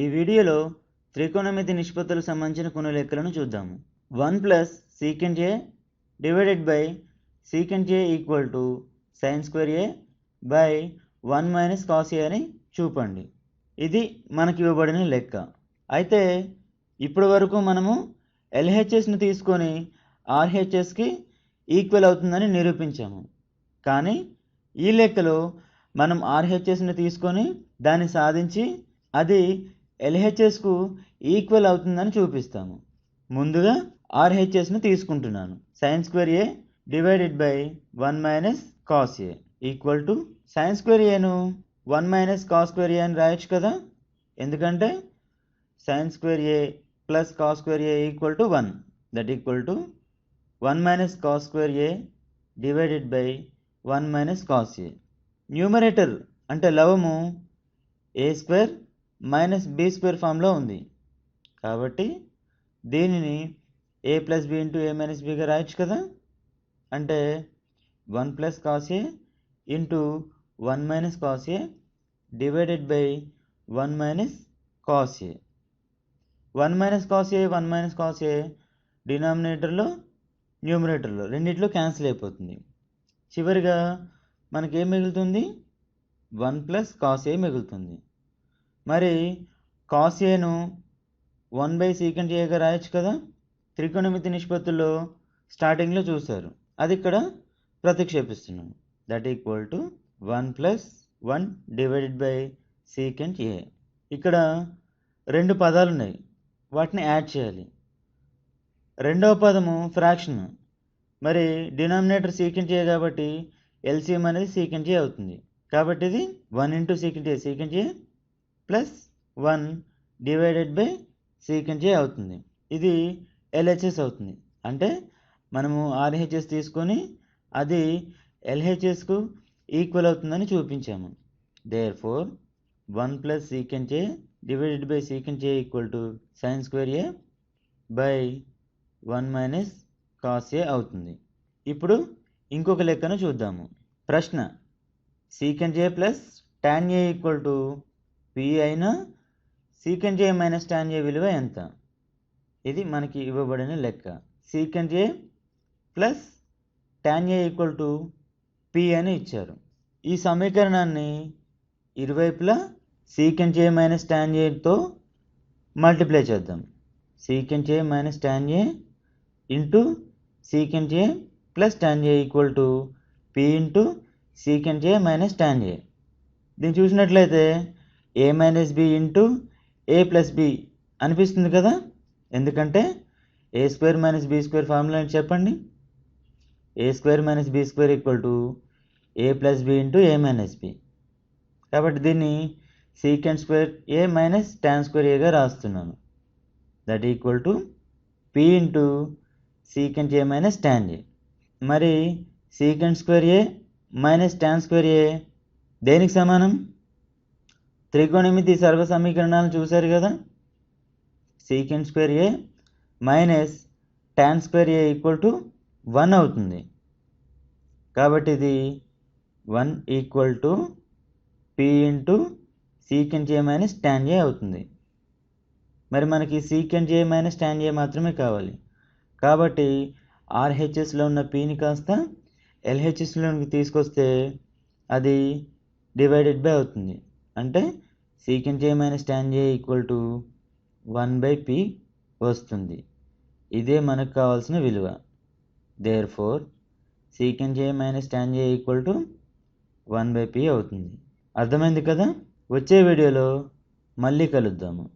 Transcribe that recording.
ఈ వీడియోలో త్రికోణమితి నిష్పత్తులకు సంబంధించిన కొన్ని లెక్కలను చూద్దాము. One plus secant A divided by secant A equal to sine square A by one minus cos A అని చూపండి. ఇది మనకి ఇవ్వబడిన లెక్క. అయితే ఇప్పటి వరకు మనము ఎల్హెచ్ఎస్ని తీసుకొని ఆర్హెచ్ఎస్కి ఈక్వల్ అవుతుందని నిరూపించాము. కానీ ఈ లెక్కలో మనం ఆర్హెచ్ఎస్ని తీసుకొని దాన్ని సాధించి అది ఎల్హెచ్ఎస్కు ఈక్వల్ అవుతుందని చూపిస్తాము. ముందుగా ఆర్హెచ్ఎస్ను తీసుకుంటున్నాను. Sine square A divided by one minus cos A. Equal to sine square ఏను one minus cos square A అని రాయొచ్చు కదా? ఎందుకంటే sine square A plus cos square A equal to one. That equal to one minus cos square A divided by one minus cos A. Numerator అంటే లవము A square minus B square ఫామ్లో ఉంది. కాబట్టి దీనిని A plus B into A minus బీగా రాయొచ్చు కదా? అంటే one plus cos A into one minus cos A divided by one minus cos A. One minus cos A one minus cos A డినామినేటర్లో న్యూమినేటర్లో రెండిట్లో cancel అయిపోతుంది. చివరిగా మనకి ఏం మిగులుతుంది? వన్ ప్లస్ కాస్ ఏ మిగులుతుంది. మరి కాస్ ఏను వన్ బై సీకెంట్ ఏగా రాయొచ్చు కదా? త్రికోణమితి నిష్పత్తుల్లో స్టార్టింగ్లో చూశారు. అది ఇక్కడ ప్రతిక్షేపిస్తున్నాం that equal to one plus one divided by secant A ఇక్కడ రెండు పదాలు ఉన్నాయి. వాటిని యాడ్ చేయాలి. రెండవ పదము ఫ్రాక్షన్ మరి డినామినేటర్ సీకెంట్ ఏ కాబట్టి ఎల్సిఎం అనేది సీకెంట్ ఏ అవుతుంది. కాబట్టి ఇది one into secant A secant A plus one divided by secant J అవుతుంది? ఇది ఎల్హెచ్ఎస్ అవుతుంది. అంటే మనము ఆర్హెచ్ఎస్ తీసుకొని అది ఎల్హెచ్ఎస్కు ఈక్వల్ అవుతుందని చూపించాము. Therefore one plus secant A divided by secant A equal to sine square A by one minus cos A అవుతుంది. ఇప్పుడు ఇంకొక లెక్కను చూద్దాము. ప్రశ్న secant A plus tan A equal to P అయినా secant A minus tan A విలువ ఎంత? ఇది మనకి ఇవ్వబడిన లెక్క. Secant A plus tan A equal to P అని ఇచ్చారు. ఈ సమీకరణాన్ని ఇరువైపులా సీకెంట్ ఏ మైనస్ టాన్ ఏతో మల్టిప్లై చేద్దాం. Secant A minus tan A into secant A plus tan A equal to P into secant A minus tan A దీన్ని చూసినట్లయితే A minus B into A plus B అనిపిస్తుంది కదా? ఎందుకంటే A square minus B square formula అని చెప్పండి? A square minus B square equal to A plus B into A minus B కాబట్టి దీన్ని secant square A minus tan square ఏగా రాస్తున్నాను. That equal to P into secant A minus tan A మరి secant square A minus tan square A దేనికి సమానం? త్రికోణమితి సర్వ సమీకరణాలు చూశారు కదా? Secant square A minus tan square A equal to one అవుతుంది. కాబట్టి ఇది one equal to P into secant A minus tan A అవుతుంది. మరి మనకి secant A minus tan A మాత్రమే కావాలి. కాబట్టి ఆర్హెచ్ఎస్లో ఉన్న పీని కాస్త ఎల్హెచ్ఎస్లోకి తీసుకొస్తే అది డివైడెడ్ బై అవుతుంది. అంటే secant A minus tan A equal to one by P వస్తుంది. ఇదే మనకు కావాల్సిన విలువ. Therefore secant A minus tan A equal to one by P అవుతుంది. అర్థమైంది కదా? వచ్చే వీడియోలో మళ్ళీ కలుద్దాము.